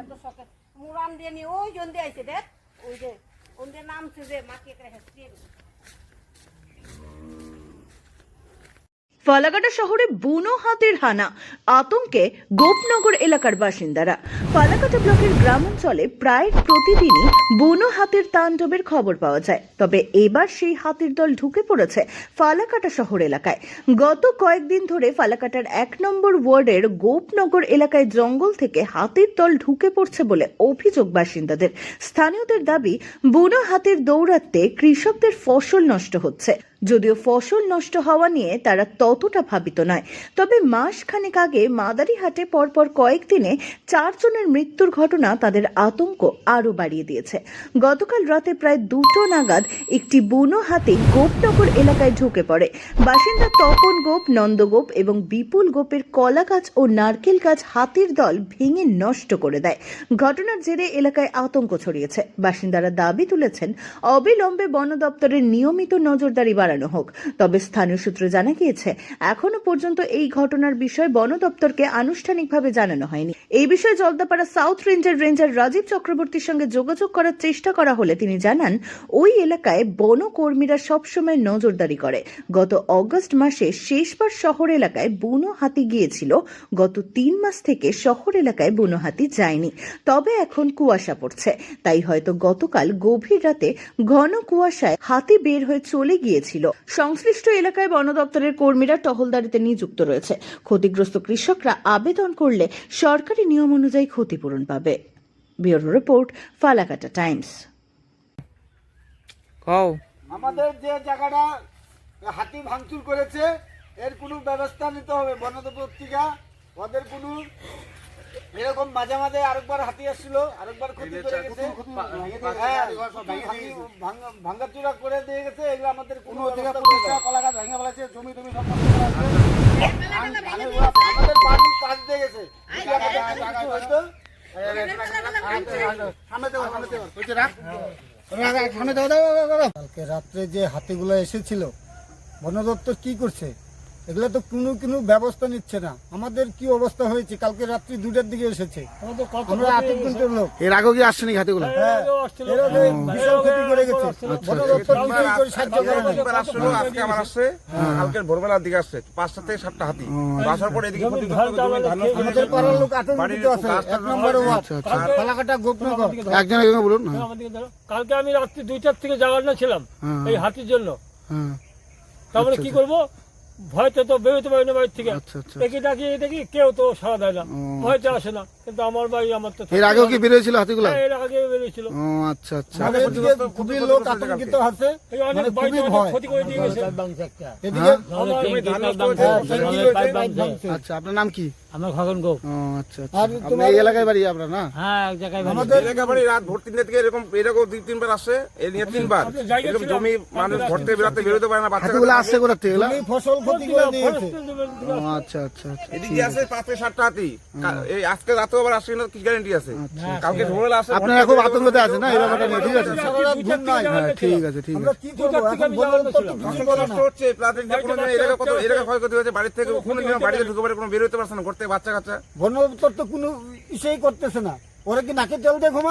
এত শখে। মুরান দিয়ে নিয়ে ওই জন দিয়ে আইছে, দেখ। ওই যে ওদের নামছে যে মাকে একটা হেসে ফালাকাটা শহরে বুনো হাতির হানা, আতঙ্কে গোপনগর এলাকার বাসিন্দারা। ফালাকাটা ব্লকের গ্রামাঞ্চলে প্রায় প্রতিদিনই বুনো হাতির তাণ্ডবের খবর পাওয়া যায়। তবে এবার সেই হাতির দল ঢুকে পড়েছে ফালাকাটা শহর এলাকায়। গত কয়েকদিন ধরে ফালাকাটার এক নম্বর ওয়ার্ডের গোপনগর এলাকায় জঙ্গল থেকে হাতির দল ঢুকে পড়ছে বলে অভিযোগ বাসিন্দাদের। স্থানীয়দের দাবি, বুনো হাতির দৌরাত্মে কৃষকদের ফসল নষ্ট হচ্ছে। যদিও ফসল নষ্ট হওয়া নিয়ে তারা ততটা ভাবিত নয়। তবে মাস খানেক আগে মাদারিহাটে পরপর কয়েকদিনে চারজনের মৃত্যুর ঘটনা তাদের আতঙ্ক আরও বাড়িয়ে দিয়েছে। গতকাল রাতে প্রায় দুটো নাগাদ একটি বুনো হাতি গোপনগর এলাকায় ঢুকে পড়ে। বাসিন্দা তপন গোপ নন্দগোপ এবং বিপুল গোপের কলা গাছ ও নারকেল গাছ হাতির দল ভেঙে নষ্ট করে দেয়। ঘটনার জেরে এলাকায় আতঙ্ক ছড়িয়েছে। বাসিন্দারা দাবি তুলেছেন, অবিলম্বে বন দপ্তরের নিয়মিত নজরদারি বাড়ানো হোক। তবে স্থানীয় সূত্রে জানা গিয়েছে, এখনও পর্যন্ত এই ঘটনার বিষয়ে বন দপ্তরকে আনুষ্ঠানিকভাবে জানানো হয়নি। এই বিষয়ে জলদাপাড়া সাউথ রেঞ্জের রেঞ্জার রাজীব চক্রবর্তীর সঙ্গে যোগাযোগ করার চেষ্টা করা হলে তিনি জানান, ওই এলাকায় বন কর্মীরা সবসময় নজরদারি করে। গত অগস্ট মাসে শেষবার শহর এলাকায় বুনো হাতি গিয়েছিল। গত তিন মাস থেকে শহর এলাকায় বুনো হাতি যায়নি। তবে এখন কুয়াশা পড়ছে। তাই হয়তো গতকাল গভীর রাতে ঘন কুয়াশায় হাতি বের হয়ে চলে গিয়েছিল। সংশ্লিষ্ট এলাকায় বন দপ্তরের কর্মীরা টহলদারিতে নিযুক্ত রয়েছে। ক্ষতিগ্রস্ত কৃষকরা আবেদন করলে সরকারি নিয়ম অনুযায়ী ক্ষতিপূরণ পাবে। Bureau report Falakata times. কও। আমাদের যে জায়গাটা হাতি ভাঙচুর করেছে এর কোনো ব্যবস্থা নিতে হবে। বনদপ্তরিকা ওদের কোনো এরকম মাঝে মাঝে আরেকবার হাতি আসছিল আরেকবার ক্ষতি করে গেছে হ্যাঁ, হাতি করে দিয়ে গেছে এগুলো আমাদের কোনো কলা ভেঙে ফেলেছে জমি টমি সব নষ্ট করে আছে। আমাদের বাড়ির পাশ দিয়ে গেছে যদি আমাদের কিছু হইতো, কালকে রাত্রে যে হাতিগুলো এসেছিল বন দপ্তর কি করছে এগুলো তো কোনো কোনো ব্যবস্থা নিচ্ছে না। আমাদের কি অবস্থা হয়েছে? কালকে রাত্রি দুটার দিকে এসেছে। আমরা লোক। এর আগেও কি আসছে নাকি হাতিগুলো? এরা তো বিশাল ক্ষতি করে গেছে। বন দপ্তর কিছুই করে সাহায্য করে না আজকে আমার আসছে। কালকের ভোরবেলার দিকে আসছে পাঁচটা থেকে সাতটা হাতি। আসার পরে এদিকে ক্ষতি করতে হবে, জমি ধান নষ্ট আমাদের পাড়ার লোক আতঙ্কিত আছে। এক নম্বর ফালাকাটা গোপনগর। একজন একজন বলুন। কালকে আমি রাত্রি দুইটার থেকে জাগানো ছিলাম হ্যাঁ। এই হাতির জন্য। হ্যাঁ, তারপরে কি করব? ভয়তে তো বেরোতে পারি না বাড়ির থেকে আচ্ছা আচ্ছা দেখি ডাকি দেখি কেউ তো সারা দেয় না ভয়তে আসে না কিন্তু আমার বাড়ি আমার তো এর আগেও কি বেরিয়েছিল হাতিগুলো হ্যাঁ, এর আগে বেরিয়েছিল ও আচ্ছা আচ্ছা খুবই লোক আতঙ্কিত আছে এই অনেক মানে ভয় ক্ষতি করে দিয়ে গেছে এদিকে। হ্যাঁ। আচ্ছা আপনার নাম কি আমার খগন গো। আচ্ছা আচ্ছা। আর তোমার- এই এলাকায় বাড়ি আপনার না? হ্যাঁ এক জায়গায় আমাদের এলাকাবাড়ি রাত ভোর তিনটে থেকে এরকম এরকম দুই তিনবার আসছে এ নিয়ে তিনবার। এরকম জমি মানুষ বেরোতে বেরোতে পারে না বাচ্চা হাতিগুলো আসছে কোথা থেকে এগুলা? ফসল ক্ষতি করে দিয়েছে। আচ্ছা আচ্ছা আচ্ছা এদিক দিয়ে আসে পাঁচ সাতটা হাতি। এই আজকে রাতেও আবার আসছে না কি গ্যারেন্টি আছে? কালকে ভোরবেলা আসে আপনারা খুব আতঙ্কতে আছেন না? এই ব্যাপারটা নিয়ে ঠিক আছে? হ্যাঁ ঠিক আছে ঠিক আছে। কি করব? এখন বন তো কিছু নষ্ট হচ্ছে প্লাস কোনো এলাকা কত এলাকা ক্ষয়ক্ষতি হয়েছে বাড়ির থেকে কোনো বাড়িতে ঢুকে পারে কোনো বেরোতে পারছে না বাচ্চা কাচ্চা। বন তো কোনো ইসেই করতেছে না। ওরা কি নাকে জল দিয়ে ঘুমা